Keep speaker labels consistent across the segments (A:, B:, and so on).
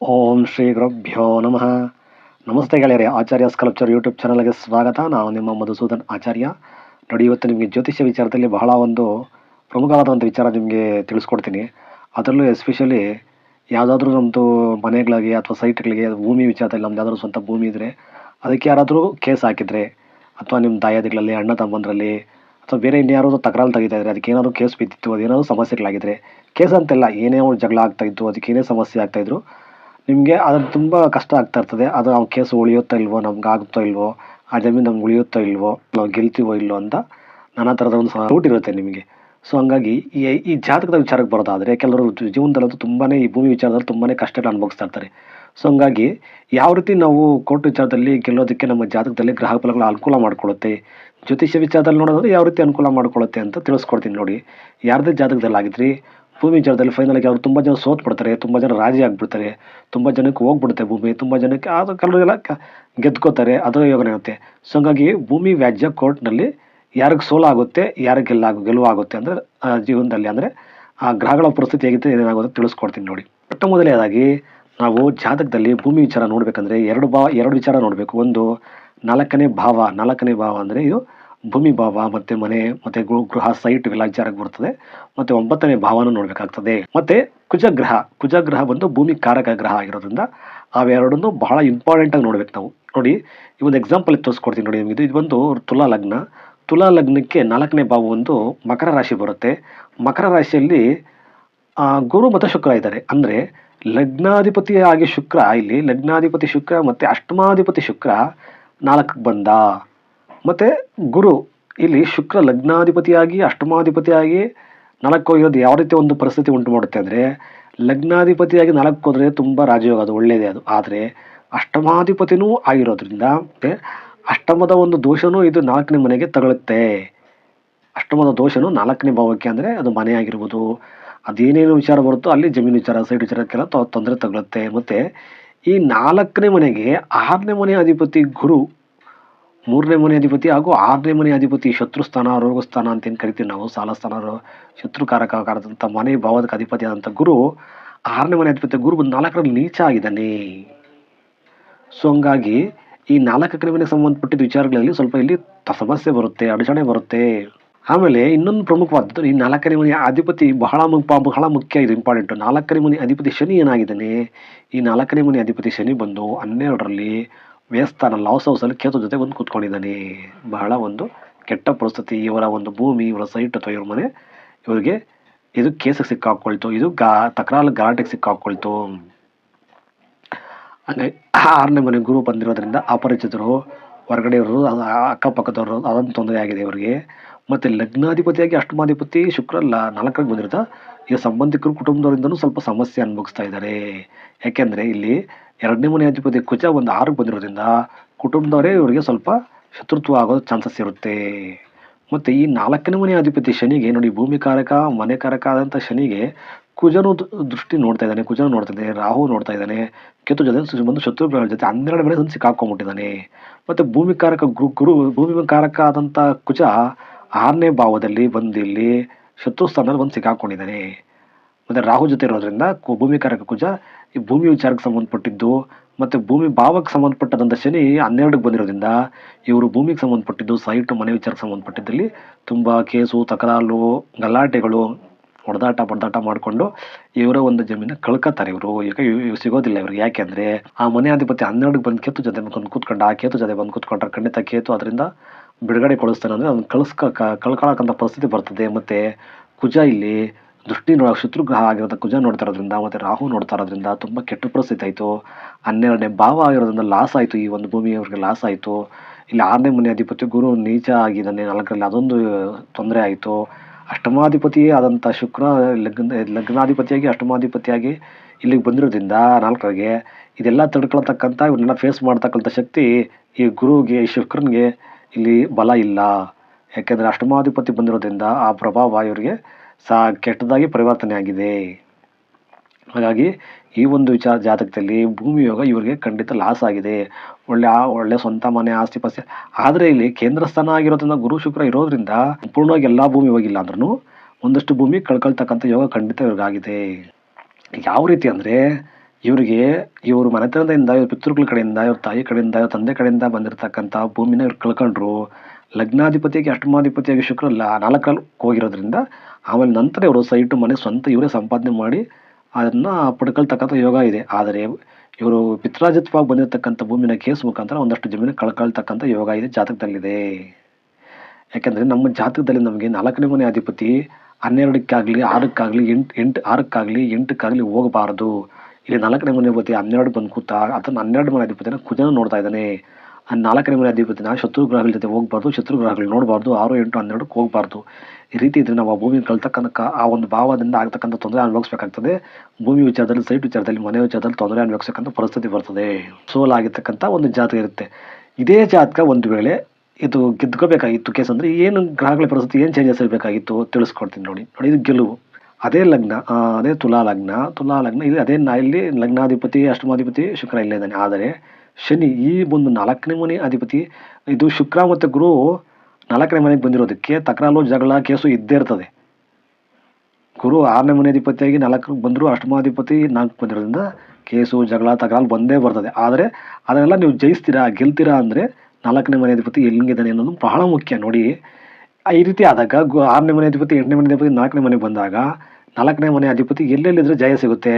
A: ಓಂ ಶ್ರೀ ಗುರುಭ್ಯೋ ನಮಃ. ನಮಸ್ತೆ ಗೆಳೆಯರೆ, ಆಚಾರ್ಯ ಸ್ಕಲ್ಪ್ಚರ್ ಯೂಟ್ಯೂಬ್ ಚಾನಲ್ಗೆ ಸ್ವಾಗತ. ನಾನು ನಿಮ್ಮ ಮಧುಸೂದನ್ ಆಚಾರ್ಯ. ನೋಡಿ, ಇವತ್ತು ನಿಮಗೆ ಜ್ಯೋತಿಷ್ಯ ವಿಚಾರದಲ್ಲಿ ಬಹಳ ಒಂದು ಪ್ರಮುಖವಾದ ಒಂದು ವಿಚಾರ ನಿಮಗೆ ತಿಳಿಸ್ಕೊಡ್ತೀನಿ. ಅದರಲ್ಲೂ ಎಸ್ಪೆಷಲಿ ಯಾವುದಾದ್ರೂ ನಮ್ಮದು ಮನೆಗಳಿಗೆ ಅಥವಾ ಸೈಟ್ಗಳಿಗೆ ಭೂಮಿ ವಿಚಾರದಲ್ಲಿ ನಮ್ದು ಯಾವ್ದಾದ್ರು ಸ್ವಂತ ಭೂಮಿ ಇದ್ದರೆ ಅದಕ್ಕೆ ಯಾರಾದರೂ ಕೇಸ್ ಹಾಕಿದರೆ, ಅಥವಾ ನಿಮ್ಮ ದಾಯಾದಿಗಳಲ್ಲಿ, ಅಣ್ಣ ತಮ್ಮಂದರಲ್ಲಿ, ಅಥವಾ ಬೇರೆ ಇನ್ಯಾರಾದ್ರೂ ತಕರಾರು ತೆಗಿತಾ ಇದ್ದಾರೆ ಅದಕ್ಕೆ ಏನಾದರೂ ಕೇಸ್ ಬಿದ್ದಿತ್ತು, ಅದೇನಾದರೂ ಸಮಸ್ಯೆಗಳಾಗಿದ್ರೆ, ಕೇಸ್ ಅಂತೆಲ್ಲ ಏನೇ ಜಗಳ ಆಗ್ತಾಯಿತ್ತು ಅದಕ್ಕೆ ಏನೇ ಸಮಸ್ಯೆ ಆಗ್ತಾ ಇದ್ರು ನಿಮಗೆ ಅದು ತುಂಬ ಕಷ್ಟ ಆಗ್ತಾ ಇರ್ತದೆ. ಅದು ಆ ಕೇಸು ಉಳಿಯುತ್ತೋ ಇಲ್ವೋ ನಮ್ಗೆ ಆಗುತ್ತೋ ಇಲ್ವೋ, ಆ ಜಮೀನು ನಮ್ಗೆ ಉಳಿಯುತ್ತೋ ಇಲ್ವೋ, ನಾವು ಗೆಲ್ತೀವೋ ಇಲ್ವೋ ಅಂತ ನಾನಾ ಥರದ ಒಂದು ಡೌಟ್ ಇರುತ್ತೆ ನಿಮಗೆ. ಸೊ ಹಂಗಾಗಿ ಈ ಈ ಜಾತಕದ ವಿಚಾರಕ್ಕೆ ಬರೋದಾದರೆ ಕೆಲವರು ಜೀವನದಲ್ಲಂತೂ ತುಂಬಾ ಈ ಭೂಮಿ ವಿಚಾರದಲ್ಲಿ ತುಂಬಾ ಕಷ್ಟಗಳು ಅನುಭವಿಸ್ತಾ ಇರ್ತಾರೆ. ಸೊ ಹಂಗಾಗಿ ಯಾವ ರೀತಿ ನಾವು ಕೋರ್ಟ್ ವಿಚಾರದಲ್ಲಿ ಗೆಲ್ಲೋದಕ್ಕೆ ನಮ್ಮ ಜಾತಕದಲ್ಲಿ ಗ್ರಹ ಫಲಗಳು ಅನುಕೂಲ ಮಾಡಿಕೊಳ್ಳುತ್ತೆ, ಜ್ಯೋತಿಷ್ಯ ವಿಚಾರದಲ್ಲಿ ನೋಡೋದಾದ್ರೆ ಯಾವ ರೀತಿ ಅನುಕೂಲ ಮಾಡಿಕೊಳ್ಳುತ್ತೆ ಅಂತ ತಿಳಿಸ್ಕೊಡ್ತೀನಿ ನೋಡಿ. ಯಾರದೇ ಜಾತಕದಲ್ಲಿ ಆಗಿದ್ರಿ ಭೂಮಿ ವಿಚಾರದಲ್ಲಿ ಫೈನಲಾಗಿ ಅವ್ರು ತುಂಬ ಜನ ಸೋತ್ ಬಿಡ್ತಾರೆ ತುಂಬ ಜನ ರಾಜಿ ಆಗಿಬಿಡ್ತಾರೆ, ತುಂಬ ಜನಕ್ಕೆ ಹೋಗ್ಬಿಡುತ್ತೆ ಭೂಮಿ, ತುಂಬ ಜನಕ್ಕೆ ಅದು ಕೆಲವರೆಲ್ಲ ಗೆದ್ಕೋತಾರೆ, ಅದು ಯೋಗನೆ ಇರುತ್ತೆ ಸೊ ಹಂಗಾಗಿ ಭೂಮಿ ವ್ಯಾಜ್ಯ ಕೋರ್ಟ್ನಲ್ಲಿ ಯಾರಿಗೆ ಸೋಲಾಗುತ್ತೆ ಯಾರಿಗೆ ಗೆಲ್ಲ ಗೆಲುವಾಗುತ್ತೆ ಅಂದರೆ ಜೀವನದಲ್ಲಿ ಅಂದರೆ ಆ ಗ್ರಹಗಳ ಪರಿಸ್ಥಿತಿ ಹೇಗಿದೆ ಏನಾಗುತ್ತೆ ತಿಳಿಸ್ಕೊಡ್ತೀನಿ ನೋಡಿ. ಮೊಟ್ಟ ಮೊದಲನೇದಾಗಿ ನಾವು ಜಾತಕದಲ್ಲಿ ಭೂಮಿ ವಿಚಾರ ನೋಡಬೇಕಂದ್ರೆ ಎರಡು ಭಾವ ಎರಡು ವಿಚಾರ ನೋಡಬೇಕು. ಒಂದು ನಾಲ್ಕನೇ ಭಾವ ನಾಲ್ಕನೇ ಭಾವ ಅಂದರೆ ಇದು ಭೂಮಿ ಭಾವ ಮತ್ತೆ ಮನೆ ಮತ್ತೆ ಗೃಹ ಸೈಟ್ ಇವೆಲ್ಲ ವಿಚಾರಕ್ಕೆ ಬರ್ತದೆ. ಮತ್ತೆ ಒಂಬತ್ತನೇ ಭಾವನ ನೋಡಬೇಕಾಗ್ತದೆ. ಮತ್ತೆ ಕುಜಗ್ರಹ ಕುಜಗ್ರಹ ಬಂದು ಭೂಮಿ ಕಾರಕ ಗ್ರಹ ಆಗಿರೋದ್ರಿಂದ ಅವೆರಡನ್ನೂ ಬಹಳ ಇಂಪಾರ್ಟೆಂಟ್ ಆಗಿ ನೋಡ್ಬೇಕು ನಾವು. ನೋಡಿ, ಈ ಒಂದು ಎಕ್ಸಾಂಪಲ್ ತೋರಿಸ್ಕೊಡ್ತೀನಿ ನೋಡಿ ನಿಮಗೆ. ಇದು ಬಂದು ತುಲಾ ಲಗ್ನ. ತುಲಾ ಲಗ್ನಕ್ಕೆ ನಾಲ್ಕನೇ ಭಾವ ಒಂದು ಮಕರ ರಾಶಿ ಬರುತ್ತೆ. ಮಕರ ರಾಶಿಯಲ್ಲಿ ಗುರು ಮತ್ತು ಶುಕ್ರ ಇದ್ದಾರೆ. ಅಂದರೆ ಲಗ್ನಾಧಿಪತಿ ಆಗಿ ಶುಕ್ರ, ಇಲ್ಲಿ ಲಗ್ನಾಧಿಪತಿ ಶುಕ್ರ ಮತ್ತು ಅಷ್ಟಮಾಧಿಪತಿ ಶುಕ್ರ ನಾಲ್ಕಕ್ಕೆ ಬಂದ. ಮತ್ತು ಗುರು ಇಲ್ಲಿ ಶುಕ್ರ ಲಗ್ನಾಧಿಪತಿಯಾಗಿ, ಅಷ್ಟಮಾಧಿಪತಿಯಾಗಿ, ನಾಲ್ಕು ಹೋಗಿರೋದು ಯಾವ ರೀತಿ ಒಂದು ಪರಿಸ್ಥಿತಿ ಉಂಟು ಮಾಡುತ್ತೆ ಅಂದರೆ, ಲಗ್ನಾಧಿಪತಿಯಾಗಿ ನಾಲ್ಕು ಹೋದರೆ ತುಂಬ ರಾಜಯೋಗ ಅದು ಒಳ್ಳೆಯದೇ ಅದು. ಆದರೆ ಅಷ್ಟಮಾಧಿಪತಿನೂ ಆಗಿರೋದ್ರಿಂದ, ಮತ್ತೆ ಅಷ್ಟಮದ ಒಂದು ದೋಷನೂ ಇದು ನಾಲ್ಕನೇ ಮನೆಗೆ ತಗಳುತ್ತೆ. ಅಷ್ಟಮದ ದೋಷನು ನಾಲ್ಕನೇ ಭಾವಕ್ಕೆ ಅಂದರೆ ಅದು ಮನೆ ಆಗಿರ್ಬೋದು ಅದೇನೇನು ವಿಚಾರ ಬರುತ್ತೋ ಅಲ್ಲಿ ಜಮೀನು ವಿಚಾರ, ಸೈಡ್ ವಿಚಾರಕ್ಕೆಲ್ಲ ತೊಂದರೆ ತಗೊಳುತ್ತೆ. ಮತ್ತು ಈ ನಾಲ್ಕನೇ ಮನೆಗೆ ಆರನೇ ಮನೆ ಅಧಿಪತಿ ಗುರು ಮೂರನೇ ಮನೆ ಅಧಿಪತಿ ಹಾಗೂ ಆರನೇ ಮನೆ ಅಧಿಪತಿ ಶತ್ರುಸ್ಥಾನ, ರೋಗಸ್ಥಾನ ಅಂತ ಏನು ಕರಿತೀವಿ ನಾವು? ಸಾಲಸ್ಥಾನ ಶತ್ರುಕಾರಕ ಕಾರದಂಥ ಮನೆ ಭಾವದ ಅಧಿಪತಿ ಆದಂಥ ಗುರು, ಆರನೇ ಮನೆ ಅಧಿಪತಿ ಗುರು ಒಂದು ನಾಲ್ಕರಲ್ಲಿ ನೀಚ ಆಗಿದ್ದಾನೆ. ಸೊ ಹಂಗಾಗಿ ಈ ನಾಲ್ಕು ಮನೆಗೆ ಸಂಬಂಧಪಟ್ಟಿದ್ದ ವಿಚಾರಗಳಲ್ಲಿ ಸ್ವಲ್ಪ ಇಲ್ಲಿ ಸಮಸ್ಯೆ ಬರುತ್ತೆ, ಅಡಚಣೆ ಬರುತ್ತೆ. ಆಮೇಲೆ ಇನ್ನೊಂದು ಪ್ರಮುಖವಾದದ್ದು, ಈ ನಾಲ್ಕನೇ ಮನೆ ಅಧಿಪತಿ ಬಹಳ ಬಹಳ ಮುಖ್ಯ ಇದು ಇಂಪಾರ್ಟೆಂಟು ನಾಲ್ಕನೇ ಮನೆ ಅಧಿಪತಿ ಶನಿ ಏನಾಗಿದ್ದಾನೆ? ಈ ನಾಲ್ಕನೇ ಮನೆ ಅಧಿಪತಿ ಶನಿ ಬಂದು ಹನ್ನೆರಡರಲ್ಲಿ ವ್ಯಯಸ್ಥಾನ ಲಾಸ್ ಹೌಸಲ್ಲಿ ಕೇತು ಜೊತೆ ಬಂದು ಕೂತ್ಕೊಂಡಿದ್ದಾನೆ. ಬಹಳ ಒಂದು ಕೆಟ್ಟ ಪರಿಸ್ಥಿತಿ. ಇವರ ಒಂದು ಭೂಮಿ, ಇವರ ಸೈಟ್ ಅಥವಾ ಇವ್ರ ಮನೆ, ಇವರಿಗೆ ಇದು ಕೇಸಿಗೆ ಸಿಕ್ಕಾಕೊಳ್ತು. ಇದು ಗಾ ತಕರಾಲು ಗಲಾಟೆಗೆ ಸಿಕ್ಕಾಕೊಳ್ತು. ಹಂಗಾಗಿ ಆರನೇ ಮನೆ ಗುರು ಬಂದಿರೋದ್ರಿಂದ ಅಪರಿಚಿತರು ಹೊರಗಡೆ ಇರೋರು ಅಕ್ಕಪಕ್ಕದವರು, ಅದೊಂದು ತೊಂದರೆ ಆಗಿದೆ ಇವರಿಗೆ. ಮತ್ತು ಲಗ್ನಾಧಿಪತಿಯಾಗಿ ಅಷ್ಟಮಾಧಿಪತಿ ಶುಕ್ರ, ಲ, ನಾಲ್ಕರಿಗೆ ಬಂದಿರುತ್ತಾ ಈ ಸಂಬಂಧಿಕರು ಕುಟುಂಬದವರಿಂದನೂ ಸ್ವಲ್ಪ ಸಮಸ್ಯೆ ಅನುಭವಿಸ್ತಾ ಇದ್ದಾರೆ. ಯಾಕೆಂದರೆ ಇಲ್ಲಿ ಎರಡನೇ ಮನೆ ಅಧಿಪತಿ ಕುಜ ಒಂದು ಆರು ಬಂದಿರೋದ್ರಿಂದ ಕುಟುಂಬದವರೇ ಇವರಿಗೆ ಸ್ವಲ್ಪ ಶತ್ರುತ್ವ ಆಗೋ ಚಾನ್ಸಸ್ ಇರುತ್ತೆ. ಮತ್ತು ಈ ನಾಲ್ಕನೇ ಮನೆ ಅಧಿಪತಿ ಶನಿಗೆ ನೋಡಿ ಭೂಮಿ ಕಾರಕ ಮನೆ ಕಾರಕ ಆದಂಥ ಶನಿಗೆ ಕುಜನು ದೃಷ್ಟಿ ನೋಡ್ತಾ ಇದ್ದಾನೆ, ಕುಜನು ನೋಡ್ತಾ ಇದ್ದಾನೆ, ರಾಹು ನೋಡ್ತಾ ಇದ್ದಾನೆ ಕೆತ್ತು ಜೊತೆ ಬಂದು ಶತ್ರುಗಳ ಜೊತೆ ಹನ್ನೆರಡು ಮನೆ ಸಿಕ್ಕಾಕೊಂಡ್ಬಿಟ್ಟಿದ್ದಾನೆ ಮತ್ತು ಭೂಮಿ ಕಾರಕ ಗುರು ಗುರು ಭೂಮಿ ಕಾರಕ ಆದಂಥ ಕುಜ ಆರನೇ ಭಾವದಲ್ಲಿ ಬಂದು ಇಲ್ಲಿ ಶತ್ರು ಸ್ಥಾನದಲ್ಲಿ ಬಂದು ಸಿಕ್ಕಾಕೊಂಡಿದ್ದಾನೆ. ಮತ್ತು ರಾಹು ಜೊತೆ ಇರೋದ್ರಿಂದ ಭೂಮಿ ಕಾರಕ ಕುಜ, ಈ ಭೂಮಿ ವಿಚಾರಕ್ಕೆ ಸಂಬಂಧಪಟ್ಟಿದ್ದು, ಮತ್ತು ಭೂಮಿ ಭಾವಕ್ಕೆ ಸಂಬಂಧಪಟ್ಟದಂಥ ಶನಿ ಹನ್ನೆರಡಕ್ಕೆ ಬಂದಿರೋದ್ರಿಂದ ಇವರು ಭೂಮಿಗೆ ಸಂಬಂಧಪಟ್ಟಿದ್ದು, ಸೈಟು ಮನೆ ವಿಚಾರಕ್ಕೆ ಸಂಬಂಧಪಟ್ಟಿದ್ದಲ್ಲಿ ತುಂಬ ಕೇಸು, ತಕರಾಲು, ಗಲಾಟೆಗಳು, ಹೊಡೆದಾಟ ಬಡದಾಟ ಮಾಡಿಕೊಂಡು ಇವರ ಒಂದು ಜಮೀನ ಕಳ್ಕೊತಾರೆ ಇವರು. ಈಗ ಸಿಗೋದಿಲ್ಲ ಇವ್ರಿಗೆ. ಯಾಕೆಂದ್ರೆ ಆ ಮನೆ ಅಧಿಪತಿ ಹನ್ನೆರಡಕ್ಕೆ ಬಂದು ಕೇತು ಜೊತೆ ಬಂದು ಕೂತ್ಕೊಂಡು ಆ ಕೇತು ಜೊತೆ ಬಂದು ಕೂತ್ಕೊಂಡ್ರೆ ಖಂಡಿತ ಕೇತು ಅದರಿಂದ ಬಿಡುಗಡೆ ಕೊಡಿಸ್ತಾನೆ ಅಂದರೆ ಅದನ್ನು ಕಳಿಸ್ಕ ಕಳ್ಕೊಳಕ್ಕಂಥ ಪರಿಸ್ಥಿತಿ ಬರ್ತದೆ. ಮತ್ತು ಕುಜ ಇಲ್ಲಿ ದೃಷ್ಟಿ ನೋ ಶತ್ರುಗ್ರಹ ಆಗಿರೋದ ಕುಜ ನೋಡ್ತಾ ಇರೋದ್ರಿಂದ, ಮತ್ತು ರಾಹು ನೋಡ್ತಾ ಇರೋದ್ರಿಂದ ತುಂಬ ಕೆಟ್ಟ ಪರಿಸ್ಥಿತಿ ಆಯಿತು. ಹನ್ನೆರಡನೇ ಭಾವ ಆಗಿರೋದ್ರಿಂದ ಲಾಸ್ ಆಯಿತು ಈ ಒಂದು ಭೂಮಿ ಅವ್ರಿಗೆ ಲಾಸ್ ಆಯಿತು. ಇಲ್ಲಿ ಆರನೇ ಮನೆ ಅಧಿಪತಿ ಗುರು ನೀಚ ಆಗಿದ್ದಾನೆ, ನಾಲ್ಕರಲ್ಲಿ ಅದೊಂದು ತೊಂದರೆ ಆಯಿತು. ಅಷ್ಟಮಾಧಿಪತಿಯೇ ಆದಂಥ ಶುಕ್ರ ಲಗ್ನ, ಲಗ್ನಾಧಿಪತಿಯಾಗಿ, ಅಷ್ಟಮಾಧಿಪತಿಯಾಗಿ ಇಲ್ಲಿಗೆ ಬಂದಿರೋದ್ರಿಂದ ನಾಲ್ಕರಿಗೆ ಇದೆಲ್ಲ ತಡ್ಕೊಳ್ತಕ್ಕಂಥ ಇವನ್ನೆಲ್ಲ ಫೇಸ್ ಮಾಡ್ತಕ್ಕಂಥ ಶಕ್ತಿ ಈ ಗುರುಗೆ, ಈ ಶುಕ್ರನಿಗೆ ಇಲ್ಲಿ ಬಲ ಇಲ್ಲ. ಯಾಕೆಂದರೆ ಅಷ್ಟಮಾಧಿಪತಿ ಬಂದಿರೋದ್ರಿಂದ ಆ ಪ್ರಭಾವ ಇವರಿಗೆ ಸಾ ಕೆಟ್ಟದಾಗಿ ಪರಿವರ್ತನೆ ಆಗಿದೆ. ಹಾಗಾಗಿ ಈ ಒಂದು ವಿಚಾರ ಜಾತಕದಲ್ಲಿ ಭೂಮಿ ಯೋಗ ಇವರಿಗೆ ಖಂಡಿತ ಲಾಸ್ ಆಗಿದೆ. ಒಳ್ಳೆ ಆ- ಒಳ್ಳೆ ಸ್ವಂತ ಮನೆ, ಆಸ್ತಿ ಪಾಸ್ತಿ. ಆದರೆ ಇಲ್ಲಿ ಕೇಂದ್ರ ಸ್ಥಾನ ಆಗಿರೋದ್ರಿಂದ, ಗುರು ಶುಕ್ರ ಇರೋದ್ರಿಂದ ಸಂಪೂರ್ಣವಾಗಿ ಎಲ್ಲ ಭೂಮಿ ಹೋಗಿಲ್ಲ ಅಂದ್ರೂ ಒಂದಷ್ಟು ಭೂಮಿ ಕಳ್ಕೊಳ್ತಕ್ಕಂಥ ಯೋಗ ಖಂಡಿತ ಇವ್ರಿಗಾಗಿದೆ. ಯಾವ ರೀತಿ ಅಂದರೆ ಇವರಿಗೆ ಇವರು ಮನೆತನದಿಂದ ಇವ್ರ ಪಿತೃಗಳ ಕಡೆಯಿಂದ, ಇವ್ರ ತಾಯಿ ಕಡೆಯಿಂದ, ಇವ್ರ ತಂದೆ ಕಡೆಯಿಂದ ಬಂದಿರತಕ್ಕಂಥ ಭೂಮಿನ ಇವ್ರು ಕಳ್ಕೊಂಡ್ರು. ಲಗ್ನಾಧಿಪತಿಯಾಗಿ, ಅಷ್ಟಮಾಧಿಪತಿಯಾಗಿ ಶುಕ್ರ ಲ ನಾಲ್ಕರಲ್ಲಿ ಹೋಗಿರೋದ್ರಿಂದ ಆಮೇಲೆ ನಂತರ ಇವರು ಸೈಟು ಮನೆ ಸ್ವಂತ ಇವರೇ ಸಂಪಾದನೆ ಮಾಡಿ ಅದನ್ನು ಪಡ್ಕೊಳ್ತಕ್ಕಂಥ ಯೋಗ ಇದೆ. ಆದರೆ ಇವರು ಪಿತ್ರಾಜಿತ್ವವಾಗಿ ಬಂದಿರತಕ್ಕಂಥ ಭೂಮಿನ ಕೇಸ್ ಮುಖಾಂತರ ಒಂದಷ್ಟು ಜಮೀನು ಕಳ್ಕೊಳ್ತಕ್ಕಂಥ ಯೋಗ ಇದೆ ಜಾತಕದಲ್ಲಿದೆ. ಯಾಕೆಂದರೆ ನಮ್ಮ ಜಾತಕದಲ್ಲಿ ನಮಗೆ ನಾಲ್ಕನೇ ಮನೆ ಅಧಿಪತಿ ಹನ್ನೆರಡಕ್ಕಾಗಲಿ ಆರಕ್ಕಾಗಲಿ ಎಂಟು ಎಂಟು, ಆರಕ್ಕಾಗಲಿ ಎಂಟಕ್ಕಾಗಲಿ ಹೋಗಬಾರದು. ಇಲ್ಲಿ ನಾಲ್ಕನೇ ಮನೆ ಅಧಿಪತಿ ಹನ್ನೆರಡು ಬಂದು ಕೂತ ಅದನ್ನು ಹನ್ನೆರಡು ಮನೆ ಅಧಿಪತಿನ ಕುಜನ ನೋಡ್ತಾ ಇದ್ದಾನೆ. ನಾಲ್ಕನೇ ಮನೆ ಅಧಿಪತಿನ ಶತ್ರು ಗ್ರಹಗಳ ಜೊತೆ ಹೋಗಬಾರ್ದು ಶತ್ರು ಗ್ರಹಗಳು ನೋಡಬಾರ್ದು, ಆರು, ಎಂಟು, ಹನ್ನೆರಡಕ್ಕೆ ಹೋಗಬಾರ್ದು. ಈ ರೀತಿ ಇದ್ರೆ ನಾವು ಆ ಭೂಮಿ ಕಳ್ತಕ್ಕಂಥ ಆ ಒಂದು ಭಾವದಿಂದ ಆಗ್ತಕ್ಕಂಥ ತೊಂದರೆ ಅನುಭವಿಸ್ಬೇಕಾಗ್ತದೆ. ಭೂಮಿ ವಿಚಾರದಲ್ಲಿ, ಸೈಟ್ ವಿಚಾರದಲ್ಲಿ, ಮನೆ ವಿಚಾರದಲ್ಲಿ ತೊಂದರೆ ಅನುಭವಿಸ್ತಕ್ಕಂಥ ಪರಿಸ್ಥಿತಿ ಬರ್ತದೆ. ಸೋಲಾಗಿರ್ತಕ್ಕಂಥ ಒಂದು ಜಾತಕ ಇರುತ್ತೆ. ಇದೇ ಜಾತಕ ಒಂದು ವೇಳೆ ಇದು ಗೆದ್ಕೋಬೇಕಾಗಿತ್ತು ಕೇಸ್ ಅಂದರೆ ಏನು ಗ್ರಹಗಳ ಪರಿಸ್ಥಿತಿ, ಏನು ಚೇಂಜಸ್ ಇರಬೇಕಾಗಿತ್ತು ತಿಳಿಸ್ಕೊಡ್ತೀನಿ ನೋಡಿ. ನೋಡಿ, ಇದು ಗೆಲುವು. ಅದೇ ಲಗ್ನ ಅದೇ ತುಲಾ ಲಗ್ನ ತುಲಾ ಲಗ್ನ ಇಲ್ಲಿ ಅದೇ ನಾ, ಇಲ್ಲಿ ಲಗ್ನಾಧಿಪತಿ, ಅಷ್ಟಮಾಧಿಪತಿ ಶುಕ್ರ ಇಲ್ಲೇ ಇದ್ದಾನೆ. ಆದರೆ ಶನಿ ಈ ಒಂದು ನಾಲ್ಕನೇ ಮನೆ ಅಧಿಪತಿ, ಇದು ಶುಕ್ರ ಮತ್ತು ಗುರು ನಾಲ್ಕನೇ ಮನೆಗೆ ಬಂದಿರೋದಕ್ಕೆ ತಕರಾಲು ಜಗಳ, ಕೇಸು ಇದ್ದೇ ಇರ್ತದೆ. ಗುರು ಆರನೇ ಮನೆ ಅಧಿಪತಿಯಾಗಿ ನಾಲ್ಕು ಬಂದರೂ ಅಷ್ಟಮಾಧಿಪತಿ ನಾಲ್ಕು ಬಂದಿರೋದ್ರಿಂದ ಕೇಸು, ಜಗಳ ತಕರಾಲು ಬಂದೇ ಬರ್ತದೆ. ಆದರೆ ಅದನ್ನೆಲ್ಲ ನೀವು ಜಯಿಸ್ತೀರಾ, ಗೆಲ್ತೀರಾ ಅಂದರೆ ನಾಲ್ಕನೇ ಮನೆ ಅಧಿಪತಿ ಎಲ್ಲಿಗಿದ್ದಾನೆ ಅನ್ನೋದು ಬಹಳ ಮುಖ್ಯ. ನೋಡಿ, ಈ ರೀತಿ ಆದಾಗ ಆರನೇ ಮನೆ ಅಧಿಪತಿ, ಎಂಟನೇ ಮನೆ ಅಧಿಪತಿ, ನಾಲ್ಕನೇ ಮನೆಗೆ ಬಂದಾಗ ನಾಲ್ಕನೇ ಮನೆ ಅಧಿಪತಿ ಎಲ್ಲೆಲ್ಲಿದ್ರೆ ಜಯ ಸಿಗುತ್ತೆ.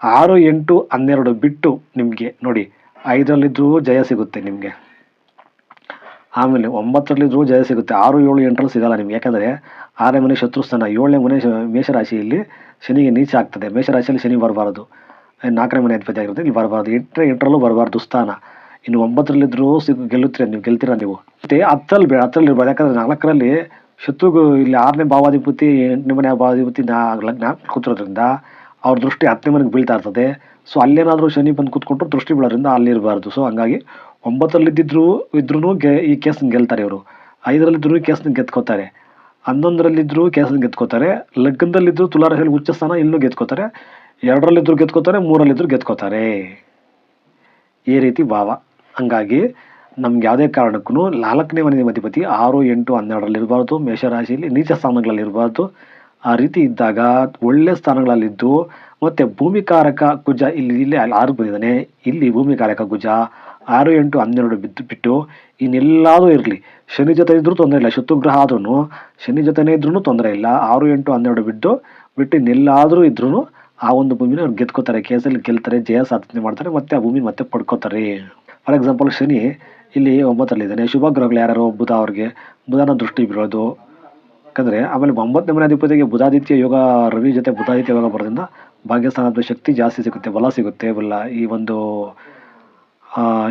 A: ಆರು ಎಂಟು ಹನ್ನೆರಡು ಬಿಟ್ಟು ನಿಮಗೆ ನೋಡಿ ಐದರಲ್ಲಿದ್ದರೂ ಜಯ ಸಿಗುತ್ತೆ ನಿಮಗೆ. ಆಮೇಲೆ ಒಂಬತ್ತರಲ್ಲಿದ್ದರೂ ಜಯ ಸಿಗುತ್ತೆ. ಆರು, ಏಳು, ಎಂಟರಲ್ಲಿ ಸಿಗಲ್ಲ ನಿಮ್ಗೆ. ಯಾಕಂದರೆ ಆರನೇ ಮನೆ ಶತ್ರುಸ್ಥಾನ ಏಳನೇ ಮನೆ ಮೇಷರಾಶಿಯಲ್ಲಿ ಶನಿಗೆ ನೀಚ ಆಗ್ತದೆ. ಮೇಷರಾಶಿಯಲ್ಲಿ ಶನಿ ಬರಬಾರದು. ನಾಲ್ಕನೇ ಮನೆ ಅಧಿಪತಿ ಆಗಿರುತ್ತೆ ಇಲ್ಲಿ ಬರಬಾರ್ದು. ಎಂಟನೇ ಎಂಟರಲ್ಲೂ ಬರಬಾರ್ದು ಸ್ಥಾನ. ಇನ್ನು ಒಂಬತ್ತರಲ್ಲಿದ್ದರೂ ಸಿಗ್ ಗೆಲ್ಲುತ್ತೀರ ನೀವು ಗೆಲ್ತೀರಾ ನೀವು? ಮತ್ತೆ ಹತ್ತರಲ್ಲಿ ಬೇಡ, ಹತ್ತರಲ್ಲಿ ಇರಬಾರ್ದು ಯಾಕಂದರೆ ನಾಲ್ಕರಲ್ಲಿ ಶತ್ರುಗೂ ಇಲ್ಲಿ ಆರನೇ ಭಾವಾಧಿಪತಿ, ಎಂಟನೇ ಮನೆ ಭಾವಾಧಿಪತಿ ನಾ ಕೂತಿರೋದ್ರಿಂದ ಅವ್ರ ದೃಷ್ಟಿ ಹತ್ತನೇ ಮನೆಗೆ ಬೀಳ್ತಾ ಇರ್ತದೆ. ಸೊ ಅಲ್ಲೇನಾದರೂ ಶನಿ ಬಂದು ಕೂತ್ಕೊಂಡ್ರು ದೃಷ್ಟಿ ಬೀಳೋದ್ರಿಂದ ಅಲ್ಲಿ ಇರಬಾರ್ದು. ಸೊ ಹಂಗಾಗಿ ಒಂಬತ್ತರಲ್ಲಿದ್ದಿದ್ರು ಇದ್ರೂ ಗೆ, ಈ ಕೇಸನ್ನ ಗೆಲ್ತಾರೆ ಇವರು. ಐದರಲ್ಲಿದ್ದರೂ ಕೇಸನ್ನ ಕೇಸ್ನ ಗೆದ್ಕೋತಾರೆ. ಹನ್ನೊಂದರಲ್ಲಿದ್ದರೂ ಕೇಸನ್ನ ಗೆದ್ಕೋತಾರೆ. ಲಗ್ನದಲ್ಲಿದ್ದರೂ ತುಲಾರಾಶಿಯಲ್ಲಿ ಉಚ್ಚ ಸ್ಥಾನ ಇಲ್ಲೂ ಗೆದ್ಕೋತಾರೆ. ಎರಡರಲ್ಲಿದ್ದರೂ ಗೆದ್ಕೋತಾರೆ ಮೂರಲ್ಲಿದ್ದರೂ ಗೆದ್ಕೋತಾರೆ. ಈ ರೀತಿ ಭಾವ. ಹಂಗಾಗಿ ನಮ್ಗೆ ಯಾವುದೇ ಕಾರಣಕ್ಕೂ ನಾಲ್ಕನೇ ಮನೆ ಅಧಿಪತಿ ಆರು, ಎಂಟು, ಹನ್ನೆರಡರಲ್ಲಿ ಇರಬಾರ್ದು. ಮೇಷರಾಶಿಯಲ್ಲಿ ನೀಚ ಸ್ಥಾನಗಳಲ್ಲಿ ಇರಬಾರ್ದು. ಆ ರೀತಿ ಇದ್ದಾಗ ಒಳ್ಳೆ ಸ್ಥಾನಗಳಲ್ಲಿದ್ದು ಮತ್ತು ಭೂಮಿಕಾರಕ ಕುಜ ಇಲ್ಲಿ ಇಲ್ಲಿ ಅಲ್ಲಿ ಆರು ಬಂದಿದ್ದಾನೆ. ಇಲ್ಲಿ ಭೂಮಿಕಾರಕ ಕುಜ, ಆರು, ಎಂಟು, ಹನ್ನೆರಡು ಬಿದ್ದು ಬಿಟ್ಟು ಇನ್ನೆಲ್ಲಾದರೂ ಇರಲಿ. ಶನಿ ಜೊತೆ ಇದ್ದರೂ ತೊಂದರೆ ಇಲ್ಲ ಶತ್ರುಗ್ರಹ ಆದ್ರೂ ಶನಿ ಜೊತೆನೇ ಇದ್ರೂ ತೊಂದರೆ ಇಲ್ಲ. ಆರು, ಎಂಟು, ಹನ್ನೆರಡು ಬಿಟ್ಟು ಬಿಟ್ಟು ಇನ್ನೆಲ್ಲಾದರೂ ಇದ್ರೂ ಆ ಒಂದು ಭೂಮಿನ ಅವ್ರು ಗೆದ್ಕೋತಾರೆ. ಕೇಸಲ್ಲಿ ಗೆಲ್ತಾರೆ, ಜಯ ಸಾಧನೆ ಮಾಡ್ತಾರೆ, ಮತ್ತೆ ಆ ಭೂಮಿ ಮತ್ತೆ ಪಡ್ಕೋತಾರೆ. ಫಾರ್ ಎಕ್ಸಾಂಪಲ್ ಶನಿ ಇಲ್ಲಿ ಒಂಬತ್ತರಲ್ಲಿದ್ದಾನೆ ಶುಭ ಗ್ರಹಗಳು ಯಾರು ಬುಧ ಅವ್ರಿಗೆ. ಬುಧನ ದೃಷ್ಟಿ ಬೀಳೋದು. ಯಾಕಂದರೆ ಆಮೇಲೆ ಒಂಬತ್ತನೇ ಮನೆ ಅಧಿಪತಿಗೆ ಬುಧಾದಿತ್ಯ ಯೋಗ, ರವಿ ಜೊತೆ ಬುಧಾದಿತ್ಯ ಯೋಗ ಬರೋದ್ರಿಂದ ಭಾಗ್ಯಸ್ಥಾನದ ಶಕ್ತಿ ಜಾಸ್ತಿ ಸಿಗುತ್ತೆ, ಬಲ ಸಿಗುತ್ತೆ ಬಲ ಈ ಒಂದು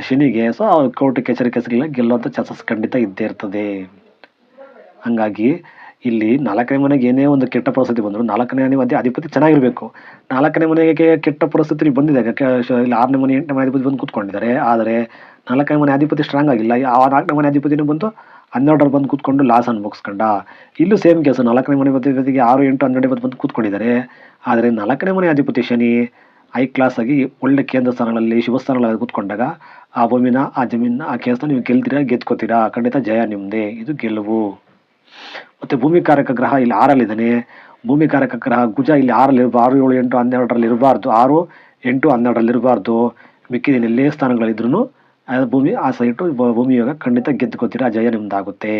A: ಶನಿಗೆ ಸೊ ಕೋರ್ಟ್ ಕಚೇರಿ ಕೆಸರಿಲ್ಲ ಗೆಲ್ಲುವಂಥ ಚಾನ್ಸಸ್ ಖಂಡಿತ ಇದ್ದೇ ಇರ್ತದೆ. ಹಂಗಾಗಿ ಇಲ್ಲಿ ನಾಲ್ಕನೇ ಮನೆಗೆ ಏನೇ ಒಂದು ಕೆಟ್ಟ ಪರಿಸ್ಥಿತಿ ಬಂದರೂ ನಾಲ್ಕನೇ ಮನೆ ಅಧಿಪತಿ ಚೆನ್ನಾಗಿರಬೇಕು. ನಾಲ್ಕನೇ ಮನೆಗೆ ಕೆಟ್ಟ ಪರಿಸ್ಥಿತಿ ಬಂದಿದೆ ಇಲ್ಲಿ ಆರನೇ ಮನೆ, ಎಂಟನೇ ಮನೆ ಅಧಿಪತಿ ಬಂದು ಕೂತ್ಕೊಂಡಿದ್ದಾರೆ. ಆದರೆ ನಾಲ್ಕನೇ ಮನೆ ಅಧಿಪತಿ ಸ್ಟ್ರಾಂಗ್ ಆಗಿಲ್ಲ. ಆ ನಾಲ್ಕನೇ ಮನೆ ಅಧಿಪತಿನೂ ಬಂದು ಹನ್ನೆರಡರ ಬಂದು ಕೂತ್ಕೊಂಡು ಲಾಸ್ ಅನ್ಭವಿಸ್ಕೊಂಡ. ಇಲ್ಲೂ ಸೇಮ್ ಕೆಲಸ ನಾಲ್ಕನೇ ಮನೆ ಅಧಿಪತಿಗೆ ಆರು, ಎಂಟು ಹನ್ನೆರಡು ಇವತ್ತು ಬಂದು ಕೂತ್ಕೊಂಡಿದ್ದಾರೆ. ಆದರೆ ನಾಲ್ಕನೇ ಮನೆ ಅಧಿಪತಿ ಶನಿ ಹೈ ಕ್ಲಾಸ್ ಆಗಿ ಒಳ್ಳೆ ಕೇಂದ್ರ ಸ್ಥಾನಗಳಲ್ಲಿ, ಶುಭ ಸ್ಥಾನಗಳಲ್ಲಿ ಕೂತ್ಕೊಂಡಾಗ ಆ ಭೂಮಿನ, ಆ ಜಮೀನ ಆ ಕೇಸನ್ನ ನೀವು ಗೆಲ್ತೀರಾ, ಗೆದ್ಕೋತೀರಾ? ಖಂಡಿತ ಜಯ ನಿಮ್ಮದೇ ಇದು ಗೆಲುವು. ಮತ್ತು ಭೂಮಿಕಾರಕ ಗ್ರಹ ಇಲ್ಲಿ ಆರಲ್ಲಿದ್ದಾನೆ ಭೂಮಿಕಾರಕ ಗ್ರಹ ಗುಜ ಇಲ್ಲಿ ಆರಲ್ಲಿ ಆರು, ಏಳು, ಎಂಟು, ಹನ್ನೆರಡರಲ್ಲಿ ಇರಬಾರ್ದು. ಆರು, ಎಂಟು, ಹನ್ನೆರಡರಲ್ಲಿ ಇರಬಾರ್ದು. ಮಿಕ್ಕಿದಿನ ಎಲ್ಲೇ ಸ್ಥಾನಗಳಿದ್ರೂ ಭೂಮಿ ಆ ಸೈಟು ಭೂಮಿ ಯೋಗ ಖಂಡಿತ ಗೆದ್ದುಕೊತೀರ, ಜಯ ನಿಮ್ದಾಗುತ್ತೆ.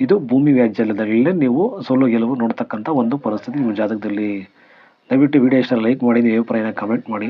A: ಇದು ಭೂಮಿ ವ್ಯಾಜ್ಯದಲ್ಲಿ ನೀವು ಸೋಲು ಗೆಲುವು ನೋಡ್ತಕ್ಕಂಥ ಒಂದು ಪರಿಸ್ಥಿತಿ ನಿಮ್ಮ ಜಾತಕದಲ್ಲಿ. ದಯವಿಟ್ಟು ವಿಡಿಯೋ ಇಷ್ಟ ಲೈಕ್ ಮಾಡಿ ನೀವು ಅಭಿಪ್ರಾಯನ ಕಮೆಂಟ್ ಮಾಡಿ.